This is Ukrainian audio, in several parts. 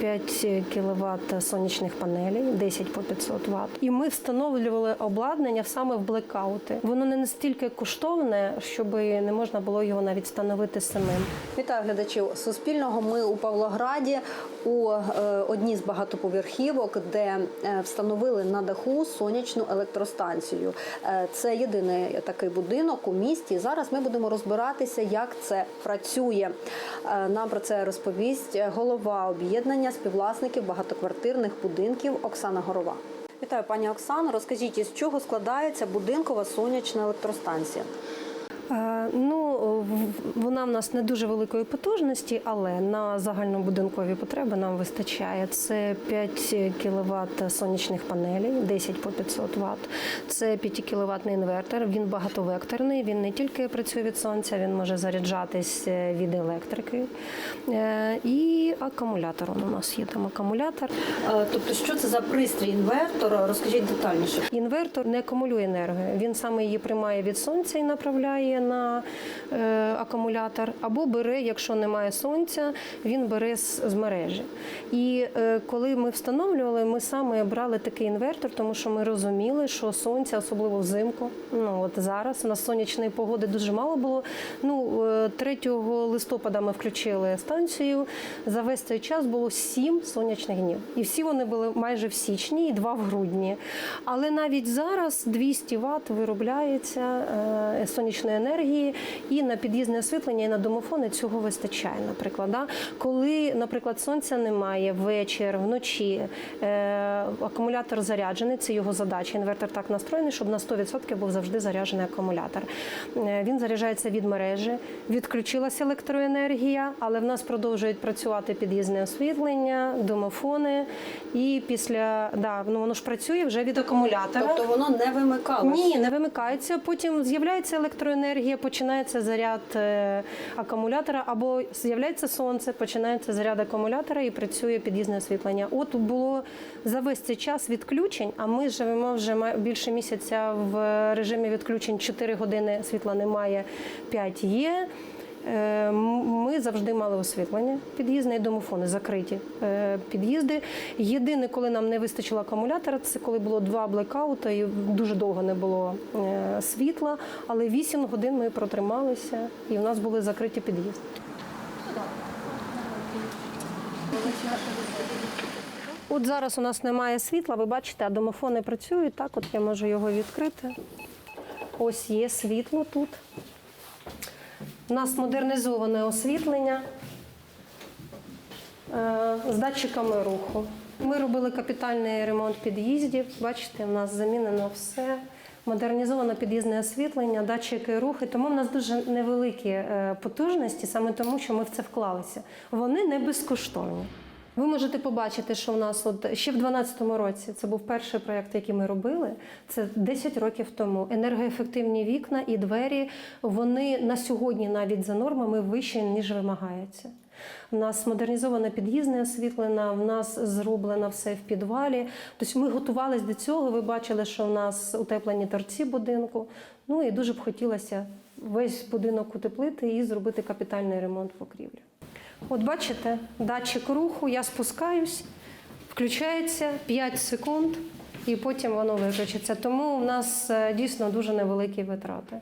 5 кВт сонячних панелей, 10 по 500 Вт. І ми встановлювали обладнання саме в блекаути. Воно не настільки коштовне, щоб не можна було його навіть встановити самим. Вітаю глядачів Суспільного. Ми у Павлограді у е, одній з багатоповерхівок, де е, встановили на даху сонячну електростанцію. Е, це єдиний такий будинок у місті. Зараз ми будемо розбиратися, як це працює. Нам про це розповість голова об'єднання співвласників багатоквартирних будинків Оксана Горова. Вітаю, пані Оксано. Розкажіть, із чого складається будинкова сонячна електростанція? Ну, вона в нас не дуже великої потужності, але на загальнобудинкові потреби нам вистачає. Це 5 кВт сонячних панелей, 10 по 500 Вт. Це 5 кВт інвертор. Він багатовекторний. Він не тільки працює від сонця, він може заряджатись е, від електрики. Е, І акумулятор у нас є там акумулятор. Тобто, що це за пристрій інвертор? Розкажіть детальніше. Інвертор не акумулює енергію. Він саме її приймає від сонця і направляє на е, акумулятор, або бере, якщо немає сонця, він бере з, мережі. І е, коли ми встановлювали, ми саме брали такий інвертор, тому що ми розуміли, що сонця, особливо взимку, ну от зараз у нас сонячної погоди дуже мало було. Ну е, 3 листопада ми включили станцію. За весь цей час було 7 сонячних днів, і всі вони були майже в січні і 2 в грудні. Але навіть зараз 200 Вт виробляється е, сонячної енергії, і на під'їзне освітлення, і на домофони цього вистачає. Наприклад, да? коли, наприклад, сонця немає вечір, вночі е, акумулятор заряджений, це його задача. Інвертор так настроєний, щоб на 100% був завжди заряджений акумулятор. Е, Він заряджається від мережі, відключилася електроенергія, але в нас продовжують працювати під'їзне освітлення, домофони. І після да, ну воно ж працює вже від акумулятора. Тобто воно не вимикалося? Ні, не вимикається. Потім з'являється електроенергія, починається заряд е, акумулятора, або з'являється сонце, починається заряд акумулятора і працює під'їзне освітлення. От було за весь цей час відключень, а ми живемо вже більше місяця в режимі відключень 4 години світла немає, 5 є. Е, Ми завжди мали освітлення, під'їзне і домофони закриті е, під'їзди. Єдине, коли нам не вистачило акумулятора, це коли було два блекаути і дуже довго не було е, світла. Але 8 годин ми протрималися, і в нас були закриті під'їзди. От зараз у нас немає світла, ви бачите, а домофони працюють. Так, от я можу його відкрити. Ось є світло тут. У нас модернізоване освітлення е, з датчиками руху. Ми робили капітальний ремонт під'їздів. Бачите, у нас замінено все. Модернізовано під'їзне освітлення, датчики рухи, Тому в нас дуже невеликі е, потужності, саме тому, що ми в це вклалися. Вони не безкоштовні. Ви можете побачити, що в нас от ще в 2012 році це був перший проєкт, який ми робили. Це 10 років тому. Енергоефективні вікна і двері вони на сьогодні навіть за нормами вищі, ніж вимагається. У нас модернізоване під'їзне освітлення, в нас зроблено все в підвалі. Тобто ми готувалися до цього. Ви бачили, що в нас утеплені торці будинку. Ну і дуже б хотілося весь будинок утеплити і зробити капітальний ремонт покрівлі. От бачите, датчик руху, я спускаюсь, включається 5 секунд, і потім воно виключиться. Тому в нас е, дійсно дуже невеликі витрати.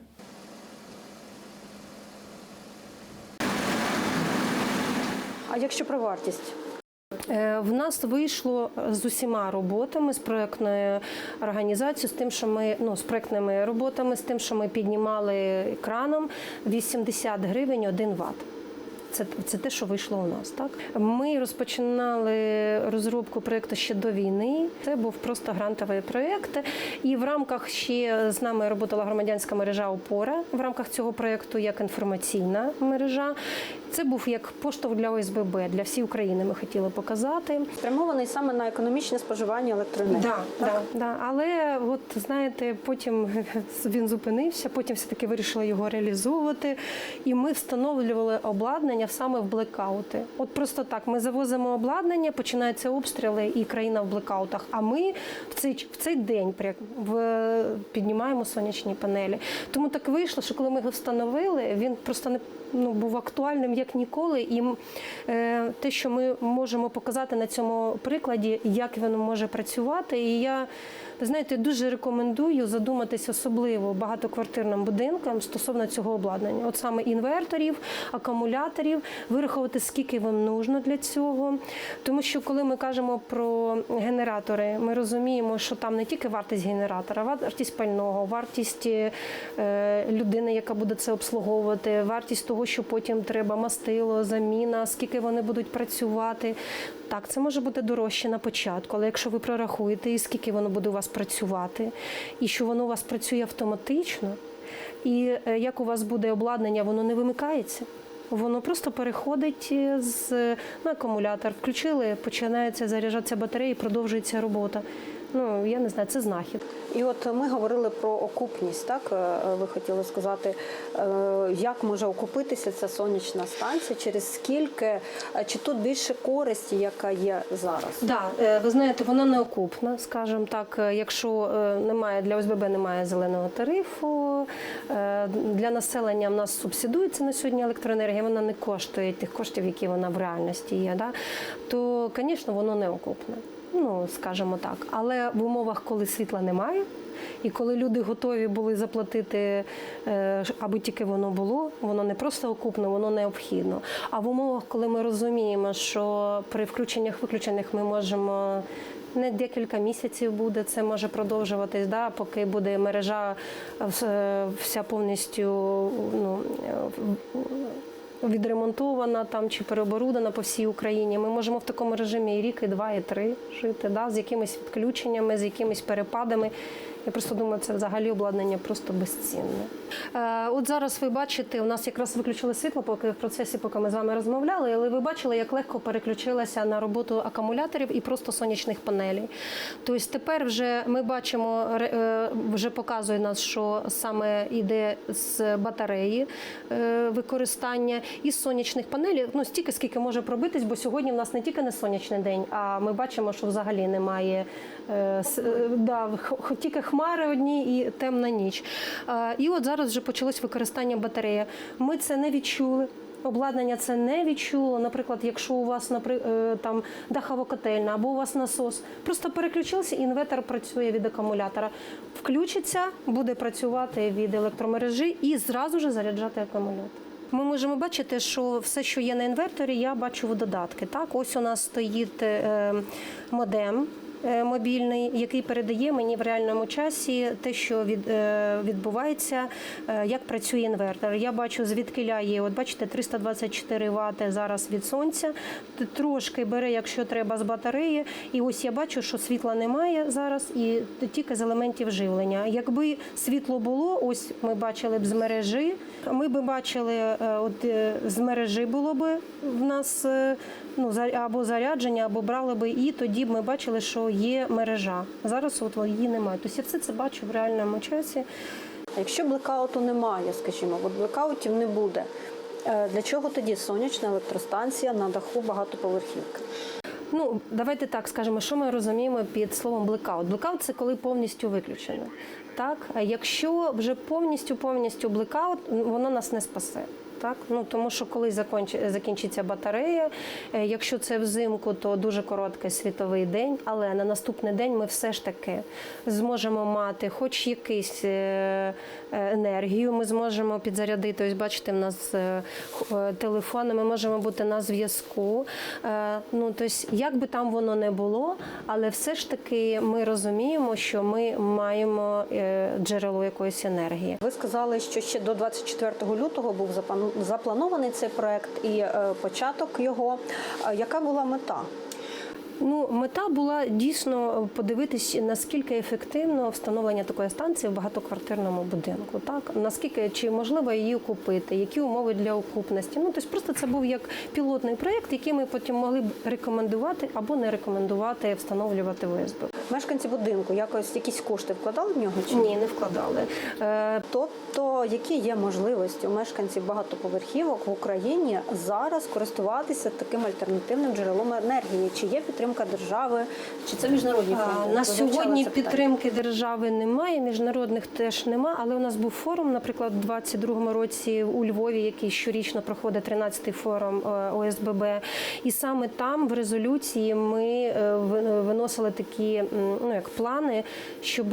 А якщо про вартість? Е, В нас вийшло з усіма роботами з проектною організацією, з тим, що ми ну з проектними роботами, з тим, що ми піднімали краном 80 гривень 1 ватт. Це, це те, що вийшло у нас. Так ми розпочинали розробку проєкту ще до війни. Це був просто грантовий проєкт. І в рамках ще з нами працювала громадянська мережа Опора в рамках цього проєкту як інформаційна мережа. Це був як поштовх для ОСББ для всієї України. Ми хотіли показати. Спрямований саме на економічне споживання електроенергії. Да, да, да. Але от знаєте, потім він зупинився, потім все-таки вирішили його реалізовувати. І ми встановлювали обладнання саме в блекаути. От просто так, ми завозимо обладнання, починаються обстріли і країна в блекаутах. А ми в цей, в цей день в, піднімаємо сонячні панелі. Тому так вийшло, що коли ми його встановили, він просто не ну, був актуальним як ніколи. І е, те, що ми можемо показати на цьому прикладі, як воно може працювати. І я, ви знаєте, дуже рекомендую задуматись особливо багатоквартирним будинкам стосовно цього обладнання. От саме інверторів, акумуляторів, вирахувати, скільки вам нужно для цього. Тому що коли ми кажемо про генератори, ми розуміємо, що там не тільки вартість генератора, вартість пального, вартість е, людини, яка буде це обслуговувати, вартість того, що потім треба мастило, заміна, скільки вони будуть працювати. Так, це може бути дорожче на початку, але якщо ви прорахуєте, і скільки воно буде у вас працювати, і що воно у вас працює автоматично, і е, як у вас буде обладнання, воно не вимикається. Воно просто переходить е, з на акумулятор. Включили, починається заряджатися батарея і продовжується робота. Ну я не знаю, це знахід. І от ми говорили про окупність. Так Е, ви хотіли сказати, е, як може окупитися ця сонячна станція, через скільки, Е, чи тут більше користі, яка є зараз? Да, е, ви знаєте, вона неокупна, скажімо так. Е, Якщо е, немає для ОСББ немає зеленого тарифу, е, для населення в нас субсидується на сьогодні електроенергія, вона не коштує тих коштів, які вона в реальності є. Да? То, звісно, воно неокупне. Ну, скажімо так. Але в умовах, коли світла немає, і коли люди готові були заплатити, е, аби тільки воно було, воно не просто окупно, воно необхідно. А в умовах, коли ми розуміємо, що при включеннях-виключеннях ми можемо. Не декілька місяців буде, це може продовжуватись, да, поки буде мережа е, вся повністю ну, е, відремонтована там чи переоборудована по всій Україні. Ми можемо в такому режимі і рік, і два, і три жити, да, з якимись відключеннями, з якимись перепадами. Я просто думаю, це взагалі обладнання просто безцінне. Е, от зараз ви бачите, у нас якраз виключили світло, поки в процесі, поки ми з вами розмовляли, але ви бачили, як легко переключилася на роботу акумуляторів і просто сонячних панелей. Тобто тепер вже ми бачимо, е, вже показує нас, що саме йде з батареї е, використання і сонячних панелей. Ну стільки, скільки може пробитись, бо сьогодні в нас не тільки не сонячний день, а ми бачимо, що взагалі немає да, тільки хмари одні і темна ніч. Е, І от зараз вже почалось використання батареї. Ми це не відчули. Обладнання це не відчуло. Наприклад, якщо у вас е, там дахова або у вас насос, просто переключився, інвертор працює від акумулятора. Включиться, буде працювати від електромережі і зразу ж заряджати акумулятор. Ми можемо бачити, що все, що є на інверторі, я бачу в додатки. Так, ось у нас стоїть е, модем. Е, Мобільний, який передає мені в реальному часі те, що від, е, відбувається, е, як працює інвертор. Я бачу, звідки є. От бачите, 324 Вт зараз від сонця. Трошки бере, якщо треба, з батареї. І ось я бачу, що світла немає зараз, і тільки з елементів живлення. Якби світло було, ось ми бачили б з мережі. Ми б бачили, от з мережі було б в нас ну або зарядження, або брали би і тоді б ми бачили, що є мережа. Зараз от її немає. Тобто я все це бачу в реальному часі. А Якщо блекауту немає, скажімо, от блекаутів не буде. е, Для чого тоді сонячна електростанція на даху багатоповерхівки? Ну, давайте так скажемо, що ми розуміємо під словом блекаут. Блекаут це коли повністю виключено. Так, якщо вже повністю повністю блекаут, воно нас не спасе. Так, ну тому що коли законч- закінчиться батарея, е, якщо це взимку, то дуже короткий світовий день, але на наступний день ми все ж таки зможемо мати хоч якийсь е, е, енергію, ми зможемо підзарядити. Ось бачите, в нас телефони, ми можемо бути на зв'язку. Ну, тобто, як би там воно не було, але все ж таки ми розуміємо, що ми маємо джерело якоїсь енергії. Ви сказали, що ще до 24 лютого був запан- запланований цей проект і е, початок його. Е, Яка була мета? Ну, мета була дійсно подивитись, наскільки ефективно встановлення такої станції в багатоквартирному будинку. Так наскільки чи можливо її окупити, які умови для окупності. Ну тобто просто це був як пілотний проєкт, який ми потім могли б рекомендувати або не рекомендувати встановлювати в ОСБ. Мешканці будинку якось якісь кошти вкладали в нього чи Ні, не вкладали. Е, Тобто, які є можливості у мешканців багатоповерхівок в Україні зараз користуватися таким альтернативним джерелом енергії? Чи є підтримка підтримка держави? Чи це міжнародні фонди? На сьогодні підтримки держави немає, міжнародних теж немає, але у нас був форум, наприклад, у 2022 році у Львові, який щорічно проходить 13-й форум е, ОСББ. І саме там в резолюції ми е, виносили такі ну, як плани, щоб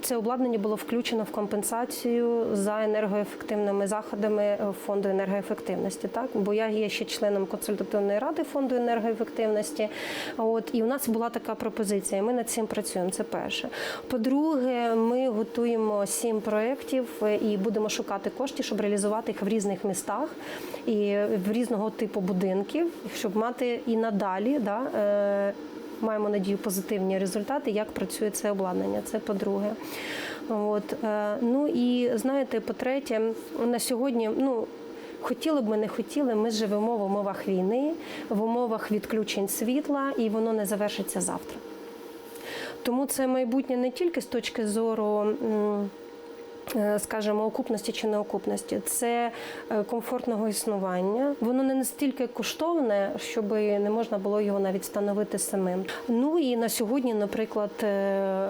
це обладнання було включено в компенсацію за енергоефективними заходами е, фонду енергоефективності. Так? Бо я є ще членом консультативної ради фонду енергоефективності. От і у нас була така пропозиція. Ми над цим працюємо. Це перше. По-друге, ми готуємо сім проєктів е, і будемо шукати кошти, щоб реалізувати їх в різних містах і в різного типу будинків, щоб мати і надалі. Да, е, Маємо надію позитивні результати, як працює це обладнання. Це по-друге. От е, ну і знаєте, по-третє, на сьогодні, ну. Хотіли б ми не хотіли, ми живемо в умовах війни, в умовах відключень світла, і воно не завершиться завтра. Тому це майбутнє не тільки з точки зору. Е, Скажімо, окупності чи неокупності, це е, комфортного існування. Воно не настільки коштовне, щоб не можна було його навіть встановити самим. Ну і на сьогодні, наприклад, е,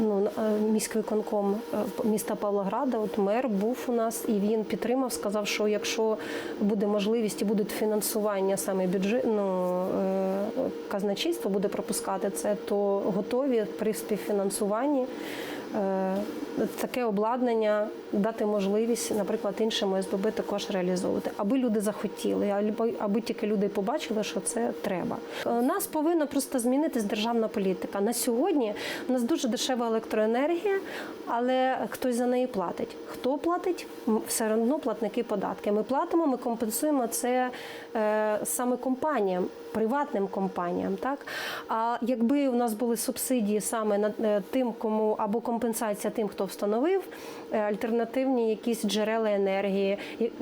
ну, міськвиконком міста Павлограда, от мер був у нас, і він підтримав, сказав, що якщо буде можливість і буде фінансування саме бюджет, ну, е, казначейство буде пропускати це, то готові при співфінансуванні таке обладнання дати можливість, наприклад, іншим ОСББ також реалізовувати, аби люди захотіли, аби, тільки люди побачили, що це треба. Е, Нас повинна просто змінитись державна політика. На сьогодні у нас дуже дешева електроенергія, але хтось за неї платить. Хто платить? Все одно платники податки. Ми платимо, ми компенсуємо це е, саме компаніям, приватним компаніям. Так? А якби у нас були субсидії саме на е, тим, кому або компенсація тим, хто встановив е, альтернативні якісь джерела енергії,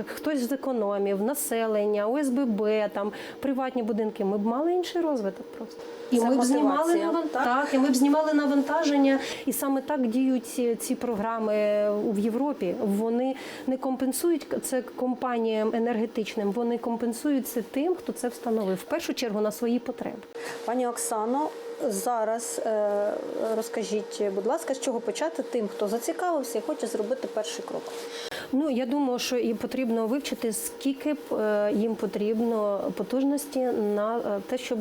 хтось з економів, населення, ОСББ, там приватні будинки, ми б мали інший розвиток просто. І Це ми б знімали навантаження. Так, і ми б знімали навантаження, і саме так діють ці, ці програми в Європі. Вони не компенсують це компаніям енергетичним, вони компенсують це тим, хто це встановив. В першу чергу на свої потреби. Пані Оксано, зараз е, розкажіть, будь ласка, з чого почати тим, хто зацікавився і хоче зробити перший крок. Ну я думаю, що і потрібно вивчити, скільки е, їм потрібно потужності на е, те, щоб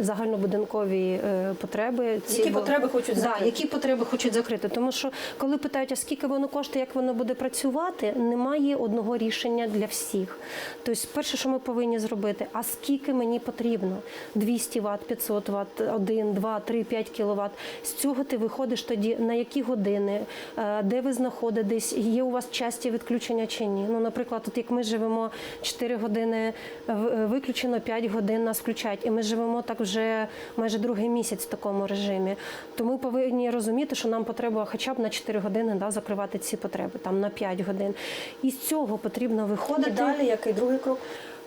загальнобудинкові е, потреби ці Які потреби хочуть да, які потреби хочуть закрити. Тому що коли питають, а скільки воно коштує, як воно буде працювати, немає одного рішення для всіх. Тобто, перше, що ми повинні зробити, а скільки мені потрібно? 200 Вт, 500 Вт, 1, 2, 3, 5 кВт. З цього ти виходиш тоді на які години, де ви знаходитесь, є у вас часті відключення чи ні. Ну, наприклад, тут як ми живемо 4 години виключено, 5 годин нас включають, і ми живемо так вже майже другий місяць в такому режимі. То ми повинні розуміти, що нам потреба хоча б на 4 години да, закривати ці потреби, там на 5 годин. І з цього потрібно виходити. І далі який другий крок?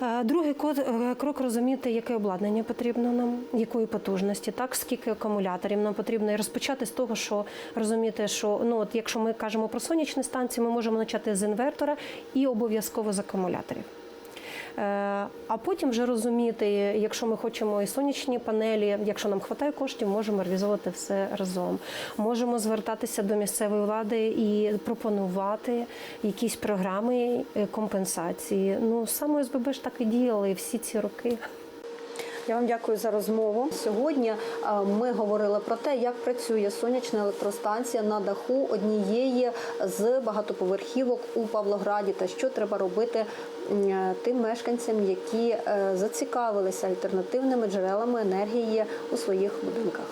Е, Другий е, крок розуміти, яке обладнання потрібно нам, якої потужності, так скільки акумуляторів нам потрібно, і розпочати з того, що розуміти, що ну от якщо ми кажемо про сонячні станції, ми можемо почати з інвертора і обов'язково з акумуляторів. Е, А потім вже розуміти, якщо ми хочемо і сонячні панелі, якщо нам вистачає коштів, можемо реалізовувати все разом. Можемо звертатися до місцевої влади і пропонувати якісь програми е, компенсації. Ну саме СББ ж так і діяли всі ці роки. Я вам дякую за розмову. Сьогодні е, ми говорили про те, як працює сонячна електростанція на даху однієї з багатоповерхівок у Павлограді, та що треба робити е, тим мешканцям, які е, зацікавилися альтернативними джерелами енергії у своїх будинках.